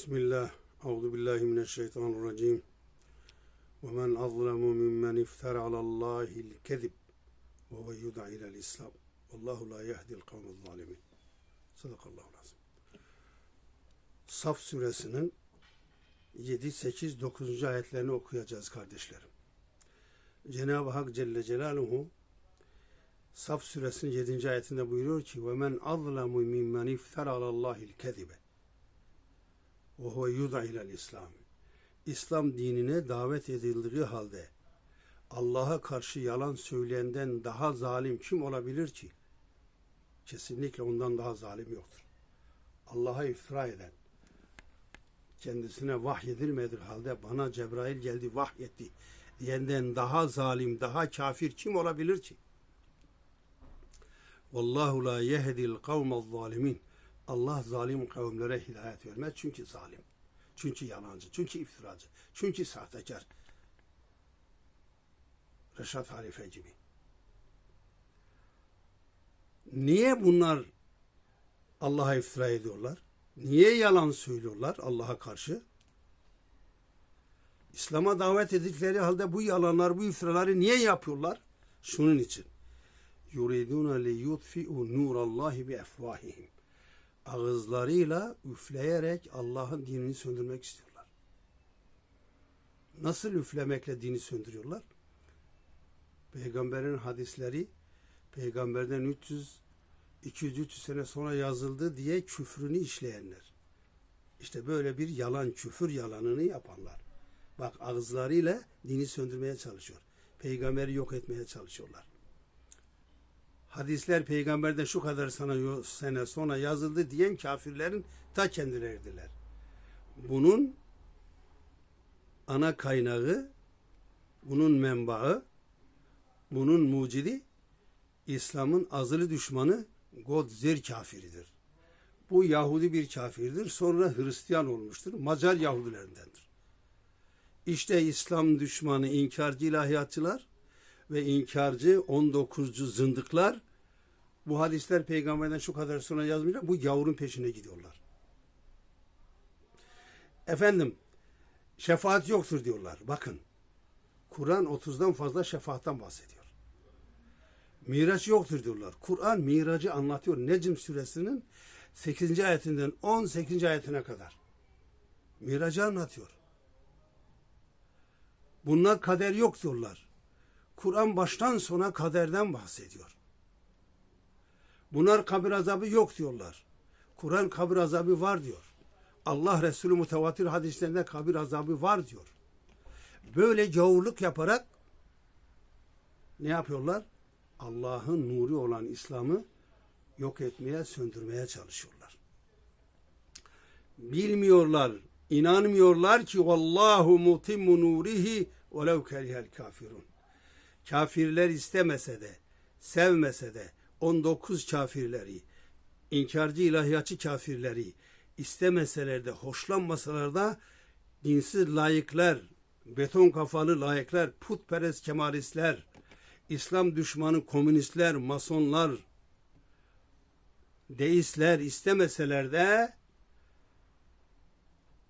Bismillah. Euzu billahi mineşşeytanirracim. Ve men azlemu mimmen iftara alallahi'l kezib ve huve yud'a ila'l İslam. Vallahu la yehdi'l kavmez zalimin. Sadakallahu lazım. Saf suresinin 7, 8, 9. ayetlerini okuyacağız kardeşlerim. Cenab-ı Hak Celle Celaluhu Saf suresinin 7. ayetinde buyuruyor ki ve men azlemu mimmen iftara alallahi'l kezibe ve huve yud'a ila'l İslam. İslam dinine davet edildiği halde Allah'a karşı yalan söyleyenden daha zalim kim olabilir ki? Kesinlikle ondan daha zalim yoktur. Allah'a iftira eden, kendisine vahyedilmediği halde bana Cebrail geldi vahyetti diyenden daha zalim, daha kafir kim olabilir ki? Vallahu la yehdil kavmez zalimin. Allah zalim kavimlere hidayet vermez çünkü zalim. Çünkü yalancı, çünkü iftiracı, çünkü sahtekar. Reşat Halife gibi. Niye bunlar Allah'a iftira ediyorlar? Niye yalan söylüyorlar Allah'a karşı? İslam'a davet edildikleri halde bu yalanlar, bu iftiraları niye yapıyorlar? Şunun için. Li yutfi'u nurallahi bi efvahihim. Ağızlarıyla üfleyerek Allah'ın dinini söndürmek istiyorlar. Nasıl üflemekle dini söndürüyorlar? Peygamberin hadisleri peygamberden 300 200-300 sene sonra yazıldı diye küfrünü işleyenler. İşte böyle bir yalan, küfür yalanını yapanlar. Bak ağızlarıyla dini söndürmeye çalışıyor. Peygamberi yok etmeye çalışıyorlar. Hadisler peygamberden şu kadar sana sene sonra yazıldı diyen kafirlerin ta kendileridirler. Bunun ana kaynağı, bunun menbaı, bunun mucidi İslam'ın azılı düşmanı Godzer kafiridir. Bu Yahudi bir kafirdir. Sonra Hristiyan olmuştur. Macar Yahudilerindendir. İşte İslam düşmanı inkarcı ilahiyatçılar ve inkarcı 19. zındıklar bu hadisler peygamberden şu kadar sonra yazmayacak. Bu yavrun peşine gidiyorlar. Efendim şefaat yoktur diyorlar. Bakın Kur'an 30'dan fazla şefaattan bahsediyor. Miraç yoktur diyorlar. Kur'an miracı anlatıyor. Necm suresinin 8. ayetinden 18. ayetine kadar. Miracı anlatıyor. Bunlar kader yok diyorlar. Kur'an baştan sona kaderden bahsediyor. Bunlar kabir azabı yok diyorlar. Kur'an kabir azabı var diyor. Allah Resulü mutevatir hadislerinde kabir azabı var diyor. Böyle gavurluk yaparak ne yapıyorlar? Allah'ın nuru olan İslam'ı yok etmeye, söndürmeye çalışıyorlar. Bilmiyorlar, inanmıyorlar ki vallahu mutimmu nurihi velev kerihel kafirun. Kafirler istemese de, sevmese de 19 kafirleri, inkarcı ilahiyatçı kafirleri istemeseler de, hoşlanmasalar da dinsiz layıklar, beton kafalı layıklar, putperest kemalistler, İslam düşmanı komünistler, masonlar, deistler istemeseler de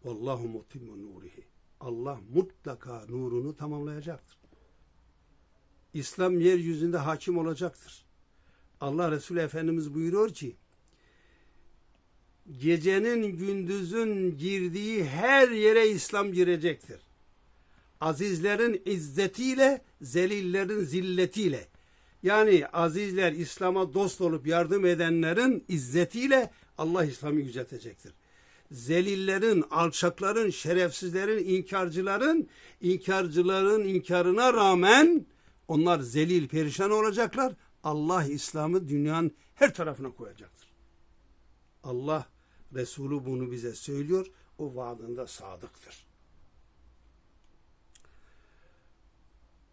Vallahu mutimmu nurihi. Allah mutlaka nurunu tamamlayacaktır. İslam yeryüzünde hakim olacaktır. Allah Resulü Efendimiz buyuruyor ki gecenin gündüzün girdiği her yere İslam girecektir azizlerin izzetiyle, zelillerin zilletiyle. Yani azizler İslam'a dost olup yardım edenlerin izzetiyle Allah İslam'ı yüceltecektir. Zelillerin, alçakların, şerefsizlerin, inkarcıların, inkarcıların inkarına rağmen onlar zelil, perişan olacaklar. Allah İslam'ı dünyanın her tarafına koyacaktır. Allah Resulü bunu bize söylüyor. O vaadinde sadıktır.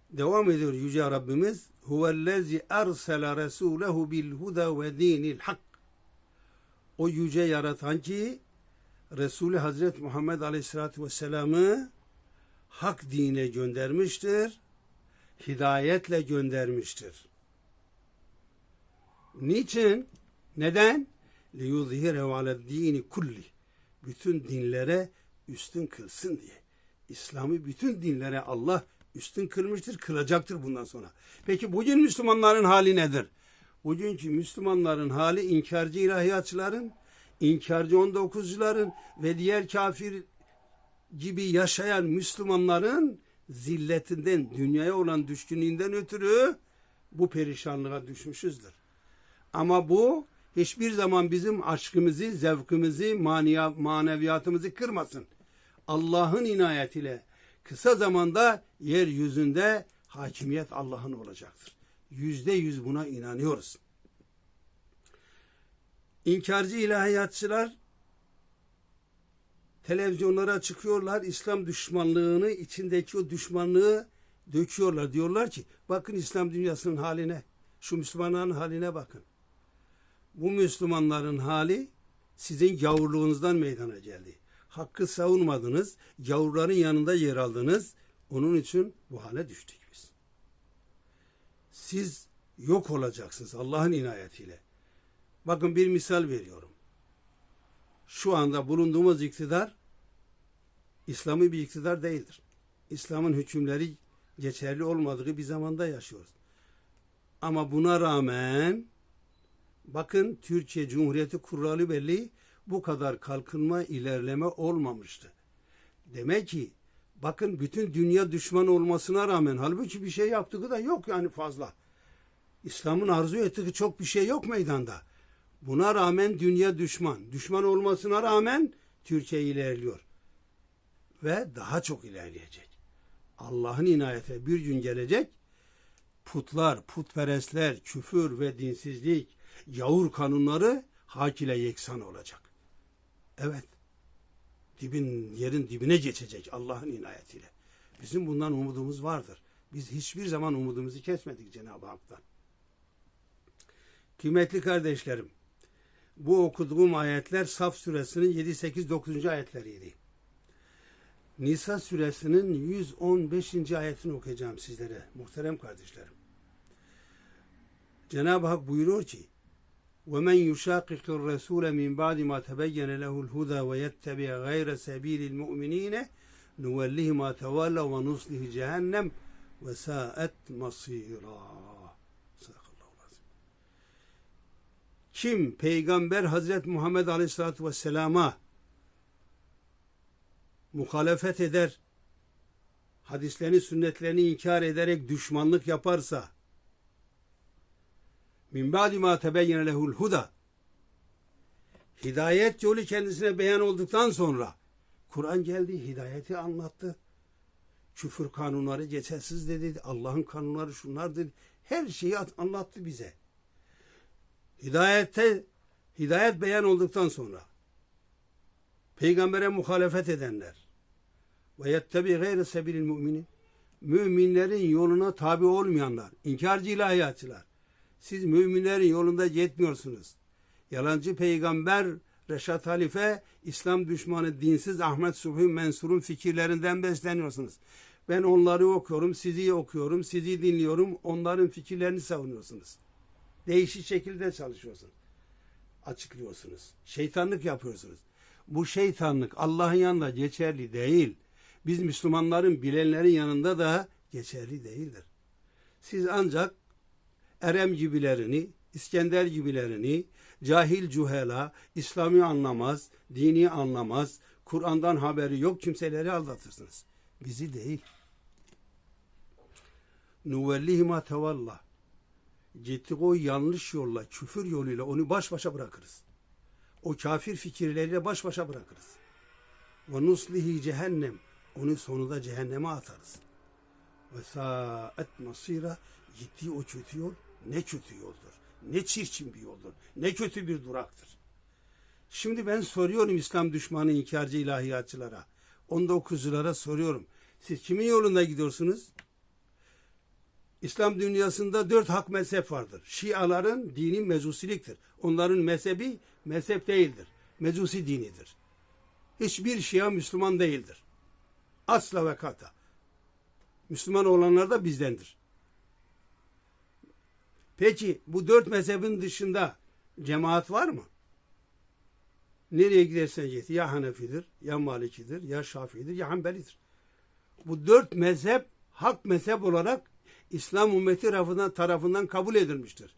devam ediyor Yüce Rabbimiz huvellezi ersele resulehu bil huda ve dinil hak o yüce yaratan ki Resulü Hazreti Muhammed Aleyhisselatü Vesselam'ı hak dine göndermiştir Hidayetle göndermiştir. Niçin? Neden? لِيُظْهِرَهُ عَلَى الدِّينِ kulli bütün dinlere üstün kılsın diye. İslam'ı bütün dinlere Allah üstün kılmıştır, kılacaktır bundan sonra. Peki bugün Müslümanların hali nedir? Bugünkü Müslümanların hali inkarcı ilahiyatçıların, inkarcı 19'cuların ve diğer kafir gibi yaşayan Müslümanların zilletinden, dünyaya olan düşkünlüğünden ötürü bu perişanlığa düşmüşüzdür. Ama bu hiçbir zaman bizim aşkımızı, zevkimizi, mania, maneviyatımızı kırmasın. Allah'ın inayetiyle kısa zamanda yeryüzünde hakimiyet Allah'ın olacaktır. Yüzde yüz buna inanıyoruz. İnkarcı ilahiyatçılar televizyonlara çıkıyorlar. İslam düşmanlığını, içindeki o düşmanlığı döküyorlar. Diyorlar ki bakın İslam dünyasının haline, şu Müslümanların haline bakın. Bu Müslümanların hali sizin gavurluğunuzdan meydana geldi. Hakkı savunmadınız, gavurların yanında yer aldınız. Onun için bu hale düştük biz. Siz yok olacaksınız Allah'ın inayetiyle. Bakın bir misal veriyorum. Şu anda bulunduğumuz iktidar İslami bir iktidar değildir. İslam'ın hükümleri geçerli olmadığı bir zamanda yaşıyoruz. Ama buna rağmen bakın Türkiye Cumhuriyeti kuralı belli bu kadar kalkınma ilerleme olmamıştı. Demek ki bakın bütün dünya düşman olmasına rağmen halbuki bir şey yaptığı da yok yani fazla. İslam'ın arzu ettiği çok bir şey yok meydanda. Buna rağmen dünya düşman. Düşman olmasına rağmen Türkiye ilerliyor. Ve daha çok ilerleyecek. Allah'ın inayete bir gün gelecek. Putlar, putperestler, küfür ve dinsizlik, yavur kanunları hak ile yeksan olacak. Evet. Dibin, yerin dibine geçecek Allah'ın inayetiyle. Bizim bundan umudumuz vardır. Biz hiçbir zaman umudumuzu kesmedik Cenab-ı Hak'tan. Kıymetli kardeşlerim, bu okuduğum ayetler Saf suresinin 7, 8, 9. ayetleriydi. Nisa suresinin 115. ayetini okuyacağım sizlere muhterem kardeşlerim. Cenab-ı Hak buyuruyor ki وَمَنْ يُشَاقِقِ الرَّسُولَ مِنْ بَعْدِ مَا تَبَيَّنَ لَهُ الْهُدَى وَيَتَّبِعَ غَيْرَ سَب۪يلِ الْمُؤْمِنِينَ نُوَلِّهِ مَا تَوَلَّ وَنُصْلِهِ جَهَنَّمْ وَسَاءَتْ مَصِيرًا Kim Peygamber Hazreti Muhammed Aleyhisselatü Vesselam'a muhalefet eder, hadislerini, sünnetlerini inkar ederek düşmanlık yaparsa, min ba'di ma tebeyyene lehul huda, hidayet yolu kendisine beyan olduktan sonra, Kur'an geldi, hidayeti anlattı. Küfür kanunları geçersiz dedi, Allah'ın kanunları şunlar dedi. Her şeyi anlattı bize. Hidayette, hidayet beyan olduktan sonra, peygambere muhalefet edenler ve yettebi gayre sebilil müminin müminlerin yoluna tabi olmayanlar, inkarcı ilahiyatçılar. Siz müminlerin yolunda yetmiyorsunuz. Yalancı peygamber Reşat Halife, İslam düşmanı dinsiz Ahmet Subhi Mensur'un fikirlerinden besleniyorsunuz. Ben onları okuyorum, sizi okuyorum, sizi dinliyorum, onların fikirlerini savunuyorsunuz. Değişik şekilde çalışıyorsunuz. Açıklıyorsunuz. Şeytanlık yapıyorsunuz. Bu şeytanlık Allah'ın yanında geçerli değil. Biz Müslümanların bilenlerin yanında da geçerli değildir. Siz ancak Erem gibilerini, İskender gibilerini, cahil cuhela, İslami anlamaz, dini anlamaz, Kur'an'dan haberi yok kimseleri aldatırsınız. Bizi değil. Nuvellihi ma tevallah. Gittik o yanlış yolla, küfür yoluyla onu baş başa bırakırız. O kafir fikirleriyle baş başa bırakırız. Ve nuslihi cehennem. Onu sonunda cehenneme atarız. Ve saat masira gittiği o kötü yol ne kötü yoldur. Ne çirkin bir yoldur. Ne kötü bir duraktır. Şimdi ben soruyorum İslam düşmanı inkarcı ilahiyatçılara. 19'lara soruyorum. Siz kimin yolunda gidiyorsunuz? İslam dünyasında dört hak mezhep vardır. Şiaların dini mezusiliktir. Onların mezhebi mezhep değildir. Mecusi dinidir. Hiçbir Şia Müslüman değildir. Asla ve kata. Müslüman olanlar da bizdendir. Peki bu dört mezhebin dışında cemaat var mı? Nereye gidersen git ya Hanefidir, ya Malikidir, ya Şafii'dir, ya Hanbelidir. Bu dört mezhep hak mezhep olarak İslam ümmeti tarafından, tarafından kabul edilmiştir.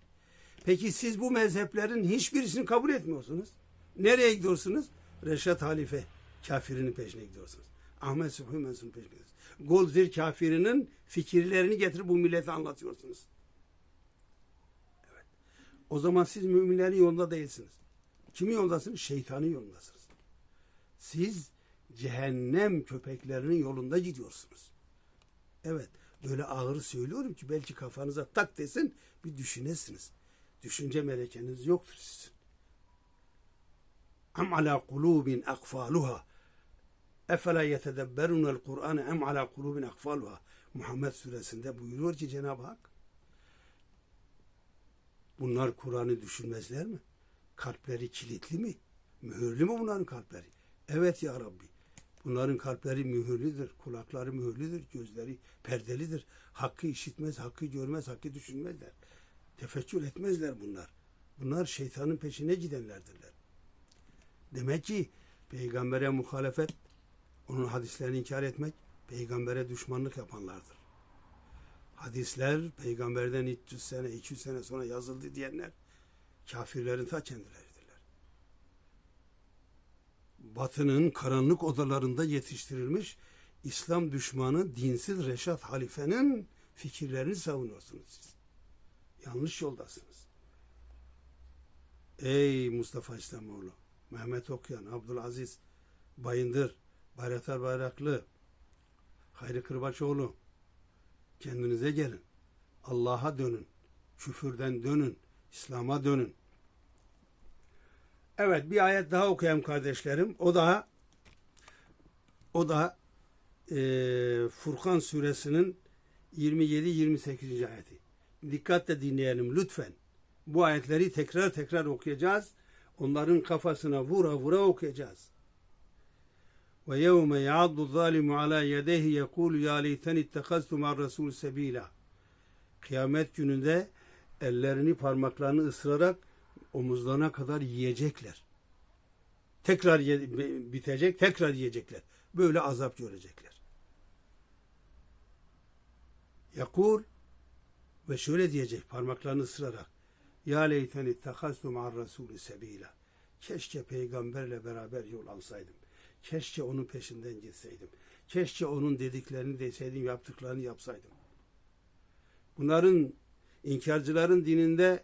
Peki siz bu mezheplerin hiçbirisini kabul etmiyorsunuz. Nereye gidiyorsunuz? Reşat Halife kafirinin peşine gidiyorsunuz. Ahmet Mensu'nun peşine gidiyorsunuz. Golzir kafirinin fikirlerini getirip bu millete anlatıyorsunuz. Evet. O zaman siz müminlerin yolunda değilsiniz. Kimin yolundasınız? Şeytanın yolundasınız. Siz cehennem köpeklerinin yolunda gidiyorsunuz. Evet. Böyle ağır söylüyorum ki belki kafanıza tak desin bir düşünesiniz. Düşünce melekeniz yoktur sizin. Am ala kulubin akfaluha efela yetedebberunel Kur'an em ala kulubin akfaluha Muhammed suresinde buyuruyor ki Cenab-ı Hak bunlar Kur'an'ı düşünmezler mi? Kalpleri kilitli mi? Mühürlü mü bunların kalpleri? Evet ya Rabbi. Bunların kalpleri mühürlüdür, kulakları mühürlüdür, gözleri perdelidir. Hakkı işitmez, hakkı görmez, hakkı düşünmezler. Tefekkür etmezler bunlar. Bunlar şeytanın peşine gidenlerdirler. Demek ki peygambere muhalefet, onun hadislerini inkar etmek, peygambere düşmanlık yapanlardır. Hadisler peygamberden 300 sene, 200 sene sonra yazıldı diyenler kafirlerin ta kendileridirler. Batı'nın karanlık odalarında yetiştirilmiş İslam düşmanı dinsiz Reşat Halife'nin fikirlerini savunuyorsunuz siz. Yanlış yoldasınız. Ey Mustafa İslamoğlu, Mehmet Okyan, Abdülaziz Bayındır, Bayraktar Bayraklı, Hayri Kırbaçoğlu, kendinize gelin. Allah'a dönün. Küfürden dönün. İslam'a dönün. Evet bir ayet daha okuyayım kardeşlerim. O da o da e, Furkan suresinin 27-28. ayeti. Dikkatle dinleyelim lütfen. Bu ayetleri tekrar tekrar okuyacağız. Onların kafasına vura vura okuyacağız. Yevme ya'addu zalimu ala yedeyhi yekulu ya leyteni ittehaztu ma'ar rasul sebila. Kıyamet gününde ellerini parmaklarını ısırarak omuzlarına kadar yiyecekler. Tekrar ye- bitecek, tekrar yiyecekler. Böyle azap görecekler. Yakul ve şöyle diyecek parmaklarını ısırarak Ya leyten ittehaztu ma'ar rasulü sebila. Keşke peygamberle beraber yol alsaydım. Keşke onun peşinden gitseydim. Keşke onun dediklerini deseydim, yaptıklarını yapsaydım. Bunların inkarcıların dininde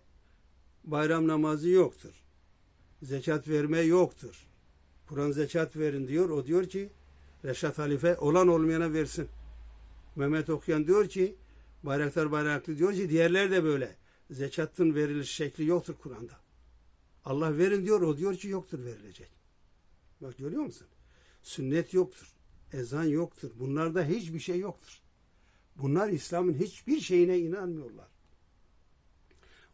bayram namazı yoktur. Zekat verme yoktur. Kur'an zekat verin diyor. O diyor ki Reşat Halife olan olmayana versin. Mehmet Okuyan diyor ki Bayraktar Bayraklı diyor ki diğerler de böyle. Zekatın veriliş şekli yoktur Kur'an'da. Allah verin diyor. O diyor ki yoktur verilecek. Bak görüyor musun? Sünnet yoktur. Ezan yoktur. Bunlarda hiçbir şey yoktur. Bunlar İslam'ın hiçbir şeyine inanmıyorlar.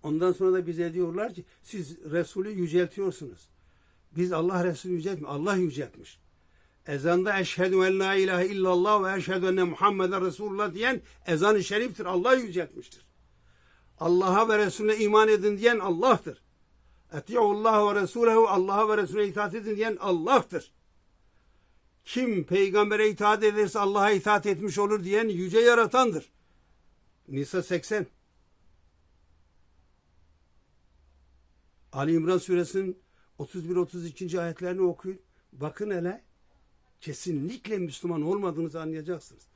Ondan sonra da bize diyorlar ki siz Resulü yüceltiyorsunuz. Biz Allah Resulü yüceltmiyor. Allah yüceltmiş. Ezanda eşhedü en la ilahe illallah ve eşhedü enne Muhammeden Resulullah diyen ezan-ı şeriftir. Allah yüceltmiştir. Allah'a ve Resulüne iman edin diyen Allah'tır. Eti'ullah ve Resulehu Allah'a ve Resulüne itaat edin diyen Allah'tır. Kim peygambere itaat ederse Allah'a itaat etmiş olur diyen yüce yaratandır. Nisa 80 Ali İmran suresinin 31-32. ayetlerini okuyun. Bakın hele kesinlikle Müslüman olmadığınızı anlayacaksınız.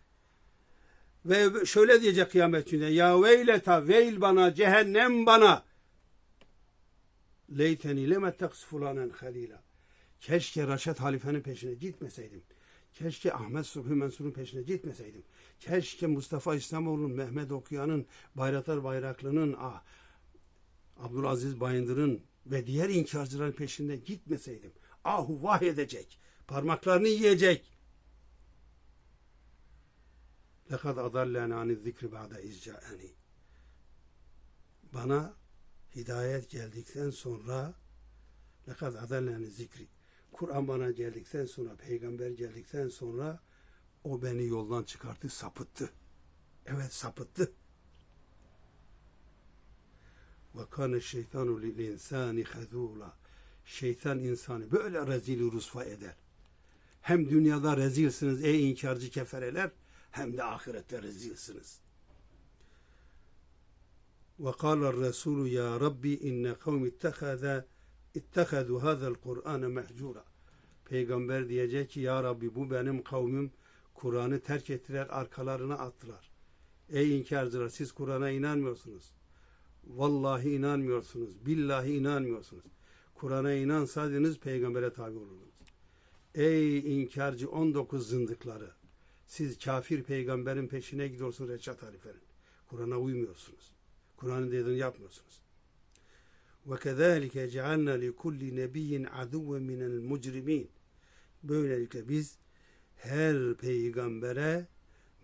Ve şöyle diyecek kıyamet günde ya veyleta veil bana cehennem bana leyteni leme teksif fulanen halila Keşke Raşet Halife'nin peşine gitmeseydim. Keşke Ahmet Subhi Mansur'un peşine gitmeseydim. Keşke Mustafa İslamoğlu'nun, Mehmet Okuyan'ın, Bayratar Bayraklı'nın, ah, Abdülaziz Bayındır'ın ve diğer inkarcıların peşinde gitmeseydim. Ahu vah edecek. Parmaklarını yiyecek. Lekad adallen ani zikri ba'de izca'eni. Bana hidayet geldikten sonra lekad adallen zikri. Kur'an bana geldikten sonra, peygamber geldikten sonra o beni yoldan çıkarttı, sapıttı. Evet sapıttı. Ve kana şeytanu lil insani. Şeytan insanı böyle rezil rusva eder. Hem dünyada rezilsiniz ey inkarcı kefereler hem de ahirette rezilsiniz. Ve kâle Resulü ya Rabbi inne kavmi ittehâzâ ittehâzû hâzel Kur'âne mehcûra. Peygamber diyecek ki ya Rabbi bu benim kavmim Kur'an'ı terk ettiler arkalarına attılar. Ey inkarcılar siz Kur'an'a inanmıyorsunuz. Vallahi inanmıyorsunuz. Billahi inanmıyorsunuz. Kur'an'a inansaydınız peygambere tabi olurdunuz. Ey inkarcı 19 zındıkları. Siz kafir peygamberin peşine gidiyorsunuz Reçat Halifer'in. Kur'an'a uymuyorsunuz. Kur'an'ın dediğini yapmıyorsunuz. وَكَذَٰلِكَ جَعَلْنَا لِكُلِّ نَبِيٍّ عَدُوًّا مِنَ الْمُجْرِمِينَ Böylelikle biz her peygambere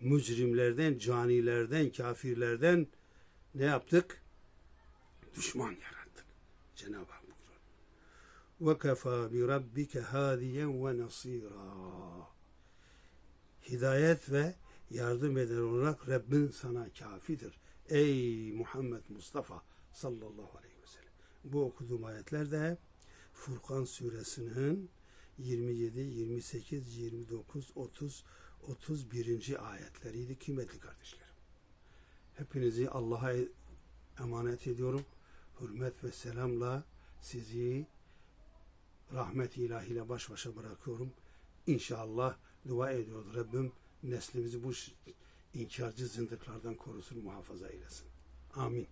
mücrimlerden, canilerden, kafirlerden ne yaptık? Düşman yarattık. Cenab-ı Hak buyuruyor. وَكَفَى بِرَبِّكَ هَادِيًا وَنَصِيرًا Hidayet ve yardım eden olarak Rabbin sana kafidir. Ey Muhammed Mustafa sallallahu aleyhi ve sellem. Bu okuduğum ayetler de Furkan suresinin 27, 28, 29, 30, 31. ayetleriydi kıymetli kardeşlerim. Hepinizi Allah'a emanet ediyorum. Hürmet ve selamla sizi rahmet ilahiyle baş başa bırakıyorum. İnşallah dua ediyoruz Rabbim neslimizi bu inkarcı zındıklardan korusun, muhafaza eylesin. Amin.